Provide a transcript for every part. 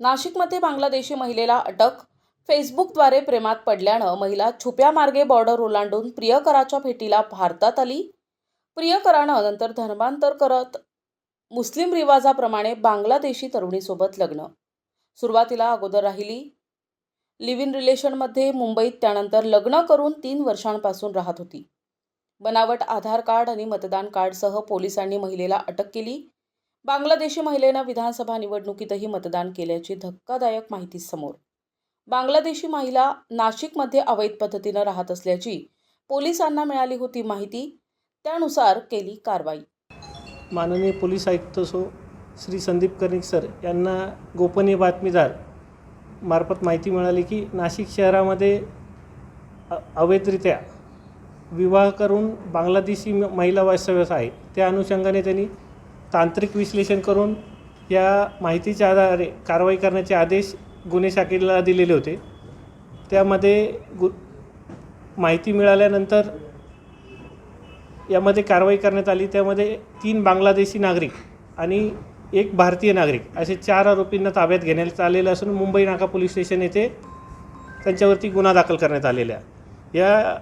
नाशिकमध्ये बांगलादेशी महिलेला अटक फेसबुकद्वारे प्रेमात पडल्यानं महिला छुप्या मार्गे बॉर्डर ओलांडून प्रियकराच्या भेटीला भारतात आली. प्रियकरानं नंतर धर्मांतर करत मुस्लिम रिवाजाप्रमाणे बांगलादेशी तरुणीसोबत लग्न. सुरुवातीला अगोदर राहिली. लिव्ह इन रिलेशनमध्ये मुंबईत त्यानंतर लग्न करून तीन वर्षांपासून राहत होती. बनावट आधार कार्ड आणि मतदान कार्डसह पोलिसांनी महिलेला अटक केली. बांगलादेशी महिलेनं विधानसभा निवडणुकीतही मतदान केल्याची धक्कादायक माहिती समोर. बांगलादेशी महिला नाशिकमध्ये अवैध पद्धतीनं राहत असल्याची पोलिसांना मिळाली होती माहिती. त्यानुसार केली कारवाई. माननीय पोलीस आयुक्त सो श्री संदीप कर्णिक सर यांना गोपनीय बातमीदार मार्फत माहिती मिळाली की नाशिक शहरामध्ये अवैधरित्या विवाह करून बांगलादेशी म- महिला वास्तव्यास आहे त्या अनुषंगाने त्यांनी तांत्रिक विश्लेषण करून या माहितीच्या आधारे कारवाई करण्याचे आदेश गुन्हे शाखेला दिलेले होते. त्यामध्ये गु माहिती मिळाल्यानंतर यामध्ये कारवाई करण्यात आली. त्यामध्ये तीन बांगलादेशी नागरिक आणि एक भारतीय नागरिक असे चार आरोपींना ताब्यात घेण्यात आलेलं असून मुंबई नाका पोलीस स्टेशन येथे त्यांच्यावरती गुन्हा दाखल करण्यात आलेला या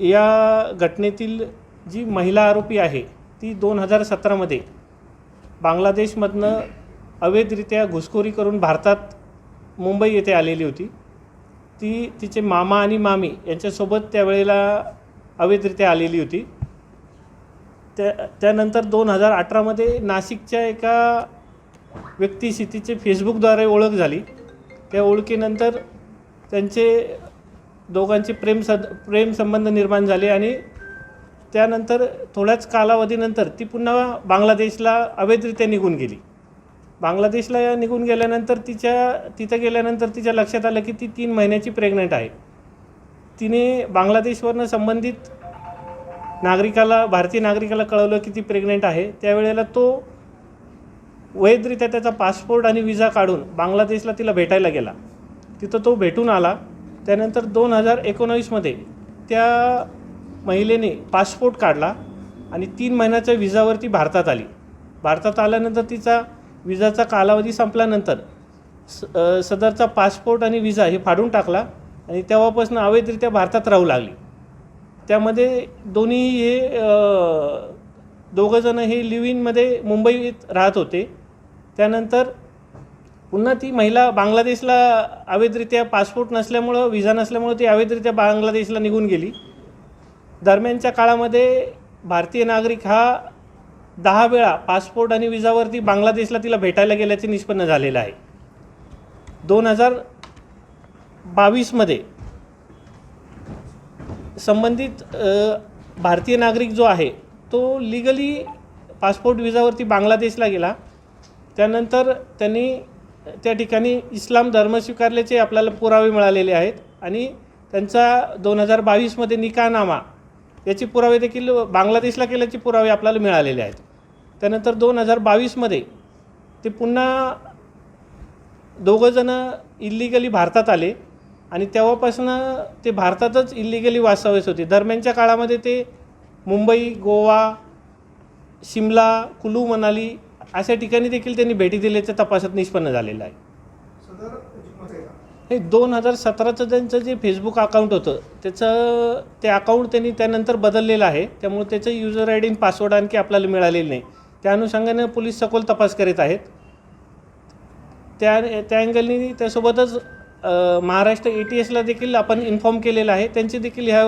या घटनेतील जी महिला आरोपी आहे ती दोन हजार सतरामध्ये बांगलादेशमधनं अवैधरित्या घुसखोरी करून भारतात मुंबई येथे आलेली होती. ती तिचे मामा आणि मामी यांच्यासोबत त्यावेळेला अवैधरित्या आलेली होती. त्या त्यानंतर दोन हजार अठरामध्ये नाशिकच्या एका व्यक्तीशी तिचे फेसबुकद्वारे ओळख झाली. त्या ओळखीनंतर त्यांचे दोघांचे प्रेम सद प्रेमसंबंध निर्माण झाले आणि त्यानंतर थोड्याच कालावधीनंतर ती पुन्हा बांगलादेशला अवैधरित्या निघून गेली. बांगलादेशला निघून गेल्यानंतर तिच्या तिथं गेल्यानंतर तिच्या लक्षात आलं की ती तीन महिन्याची प्रेग्नंट आहे. तिने बांगलादेशवरनं संबंधित नागरिकाला भारतीय नागरिकाला कळवलं की ती प्रेग्नेंट आहे. त्यावेळेला तो वैधरित्या त्याचा पासपोर्ट आणि विजा काढून बांगलादेशला तिला भेटायला गेला. तिथं तो भेटून आला. त्यानंतर दोन हजार एकोणावीसमध्ये त्या महिलेने पासपोर्ट काढला आणि तीन महिन्याच्या विजावरती भारतात आली. भारतात आल्यानंतर तिचा विजाचा कालावधी संपल्यानंतर स सदरचा पासपोर्ट आणि विजा हे फाडून टाकला आणि तेव्हापासून अवैधरित्या भारतात राहू लागली. त्यामध्ये दोन्ही हे दोघंजणं हे लिव्ह इनमध्ये मुंबईत राहत होते. त्यानंतर पुन्हा ती महिला बांगलादेशला अवैधरित्या पासपोर्ट नसल्यामुळं विजा नसल्यामुळं ती अवैधरित्या बांगलादेशला निघून गेली. दरम्यानच्या काळामध्ये भारतीय नागरिक हा दहा वेळा पासपोर्ट आणि विजावरती बांगलादेशला तिला भेटायला गेल्याचे निष्पन्न झालेलं आहे. दोन हजार बावीसमध्ये संबंधित भारतीय नागरिक जो आहे तो लिगली पासपोर्ट विजावरती बांगलादेशला गेला. त्यानंतर त्यांनी त्या ठिकाणी इस्लाम धर्म स्वीकारल्याचे आपल्याला पुरावे मिळालेले आहेत. आणि त्यांचा दोन हजार बावीसमध्ये निकाहनामा याचे पुरावे देखील बांगलादेशला केल्याचे पुरावे आपल्याला मिळालेले आहेत. त्यानंतर दोन हजार बावीसमध्ये ते पुन्हा दोघंजणं इल्लिगली भारतात आले आणि तेव्हापासून ते भारतातच इल्लिगली वास्तव्यास होते. दरम्यानच्या काळामध्ये ते मुंबई गोवा शिमला कुलू मनाली अशा ठिकाणी देखील त्यांनी भेटी दिल्याचं तपासात निष्पन्न झालेलं आहे. हे दोन हजार सतराचं त्यांचं जे फेसबुक अकाउंट होतं त्याचं ते अकाउंट त्यांनी त्यानंतर बदललेलं आहे. त्यामुळे त्याचं युजर आय डी आणि पासवर्ड आणखी आपल्याला मिळालेलं नाही. त्या अनुषंगाने पोलीस सखोल तपास करीत आहेत. त्या त्या अँगलनी त्यासोबतच महाराष्ट्र ए टी एसला देखील आपण इन्फॉर्म केलेलं आहे. त्यांची देखील ह्या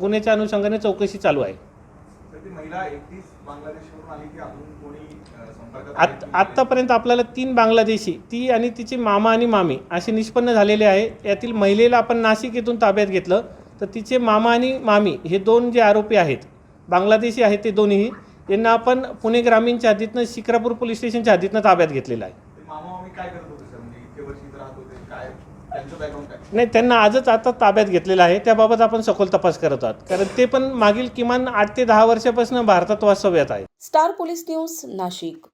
गुन्ह्याच्या अनुषंगाने चौकशी चालू आहे. आत्तापर्यंत आपल्याला तीन बांगलादेशी ती आणि तिचे मामा आणि मामी असे निष्पन्न झालेले आहे. यातील महिलेला आपण नाशिक येथून ताब्यात घेतलं. तर तिचे मामा आणि मामी हे दोन जे आरोपी आहेत बांगलादेशी आहेत ते दोन्हीही यांना आपण पुणे ग्रामीणच्या हद्दीतनं शिक्रापूर पोलीस स्टेशनच्या हद्दीतनं ताब्यात घेतलेलं आहे. नाही त्यांना आजच आता ताब्यात घेतलेलं आहे. त्याबाबत आपण सखोल तपास करत आहोत. कारण ते पण मागील किमान आठ ते दहा वर्षापासून भारतात वास्तव्यात आहे स्टार पोलीस न्यूज नाशिक.